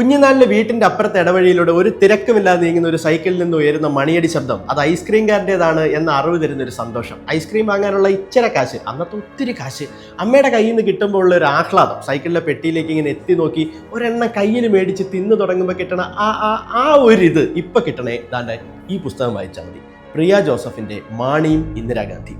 കുഞ്ഞുനാളിലെ വീട്ടിന്റെ അപ്പുറത്തെ ഇടവഴിയിലൂടെ ഒരു തിരക്കുമില്ലാതെ നീങ്ങുന്ന ഒരു സൈക്കിളിൽ നിന്ന് ഉയരുന്ന മണിയടി ശബ്ദം. അത് ഐസ്ക്രീംകാരന്റെതാണ് എന്ന അറിവ് തരുന്ന ഒരു സന്തോഷം. ഐസ്ക്രീം വാങ്ങാനുള്ള ഇച്ചിര കാശ് അന്നത്തെ ഒത്തിരി കാശ്. അമ്മയുടെ കയ്യിൽ നിന്ന് കിട്ടുമ്പോൾ ഉള്ള ഒരു ആഹ്ലാദം. സൈക്കിളിലെ പെട്ടിയിലേക്ക് ഇങ്ങനെ എത്തി നോക്കി ഒരെണ്ണം കയ്യിൽ മേടിച്ച് തിന്നു തുടങ്ങുമ്പോൾ കിട്ടണ ആ ആ ആ ഒരു ഇത് ഇപ്പം കിട്ടണേ. ദാണ്ടെ ഈ പുസ്തകം വായിച്ചാൽ മതി. പ്രിയ ജോസഫിന്റെ മാണിയും ഇന്ദിരാഗാന്ധി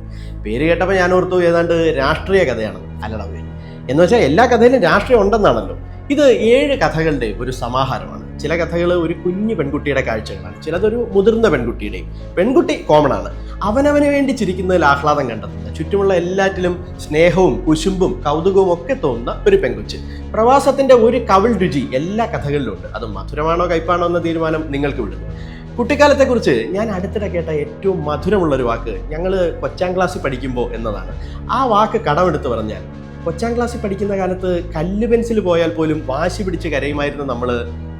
പേര് കേട്ടപ്പോൾ ഞാൻ ഓർത്തു ഏതാണ്ട് രാഷ്ട്രീയ കഥയാണ് അല്ലടവേ എന്ന് വെച്ചാൽ എല്ലാ കഥയിലും രാഷ്ട്രീയം ഉണ്ടെന്നാണല്ലോ. ഇത് ഏഴ് കഥകളുടെ ഒരു സമാഹാരമാണ്. ചില കഥകൾ ഒരു കുഞ്ഞു പെൺകുട്ടിയുടെ കാഴ്ചകളാണ്. ചിലതൊരു മുതിർന്ന പെൺകുട്ടിയുടെയും. പെൺകുട്ടി കോമൺ ആണ്. അവനവന് വേണ്ടി ചിരിക്കുന്നതിൽ ആഹ്ലാദം കണ്ടെത്തുന്ന ചുറ്റുമുള്ള എല്ലാറ്റിലും സ്നേഹവും കുശുമ്പും കൗതുകവും ഒക്കെ തോന്നുന്ന ഒരു പെൺകുച്ച്. പ്രവാസത്തിന്റെ ഒരു കവിൾ രുചി എല്ലാ കഥകളിലും ഉണ്ട് അത് മധുരമാണോ കയ്പാണോ എന്ന തീരുമാനം നിങ്ങൾക്ക് വിടുന്നു. കുട്ടിക്കാലത്തെക്കുറിച്ച് ഞാൻ അടുത്തിടെ കേട്ട ഏറ്റവും മധുരമുള്ള ഒരു വാക്ക് ഞങ്ങൾ കൊച്ചാം ക്ലാസ്സിൽ പഠിക്കുമ്പോൾ എന്നതാണ്. ആ വാക്ക് കടമെടുത്ത് പറഞ്ഞാൽ കൊച്ചാം ക്ലാസ്സിൽ പഠിക്കുന്ന കാലത്ത് കല്ല് പെൻസിൽ പോയാൽ പോലും വാശി പിടിച്ച് കരയുമായിരുന്നു നമ്മൾ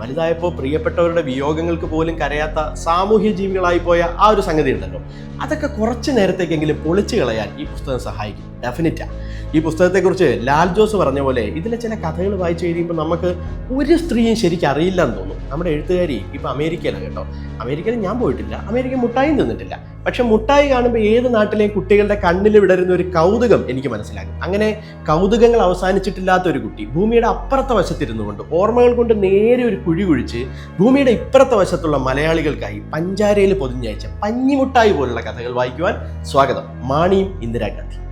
വലുതായപ്പോൾ പ്രിയപ്പെട്ടവരുടെ വിയോഗങ്ങൾക്ക് പോലും കരയാത്ത സാമൂഹ്യ ജീവികളായി പോയ ആ ഒരു സംഗതി ഉണ്ടല്ലോ. അതൊക്കെ കുറച്ച് നേരത്തേക്കെങ്കിലും പൊളിച്ചു കളയാൻ ഈ പുസ്തകം സഹായിക്കും. ഡെഫിനറ്റാ ഈ പുസ്തകത്തെക്കുറിച്ച് ലാൽ ജോസ് പറഞ്ഞ പോലെ ഇതിലെ ചില കഥകൾ വായിച്ചു കഴിയുമ്പോൾ നമുക്ക് ഒരു സ്ത്രീയും ശരിക്കും അറിയില്ല എന്ന് തോന്നും. നമ്മുടെ എഴുത്തുകാരി ഇപ്പോൾ അമേരിക്കയിലാണ് കേട്ടോ. അമേരിക്കയിൽ ഞാൻ പോയിട്ടില്ല. അമേരിക്ക മുട്ടായി തിന്നിട്ടില്ല. പക്ഷെ മുട്ടായി കാണുമ്പോൾ ഏത് നാട്ടിലെയും കുട്ടികളുടെ കണ്ണിൽ വിടരുന്ന ഒരു കൗതുകം എനിക്ക് മനസ്സിലാകും. അങ്ങനെ കൗതുകങ്ങൾ അവസാനിച്ചിട്ടില്ലാത്ത ഒരു കുട്ടി ഭൂമിയുടെ അപ്പുറത്തെ വശത്തിരുന്നു കൊണ്ട് ഓർമ്മകൾ കൊണ്ട് നേരെ ഒരു കുഴി കുഴിച്ച് ഭൂമിയുടെ ഇപ്പുറത്തെ വശത്തുള്ള മലയാളികൾക്കായി പഞ്ചാരയിൽ പൊതിഞ്ഞയച്ച പഞ്ഞിമുട്ടായി പോലുള്ള കഥകൾ വായിക്കുവാൻ സ്വാഗതം. മാണിയും ഇന്ദിരാഗാന്ധി.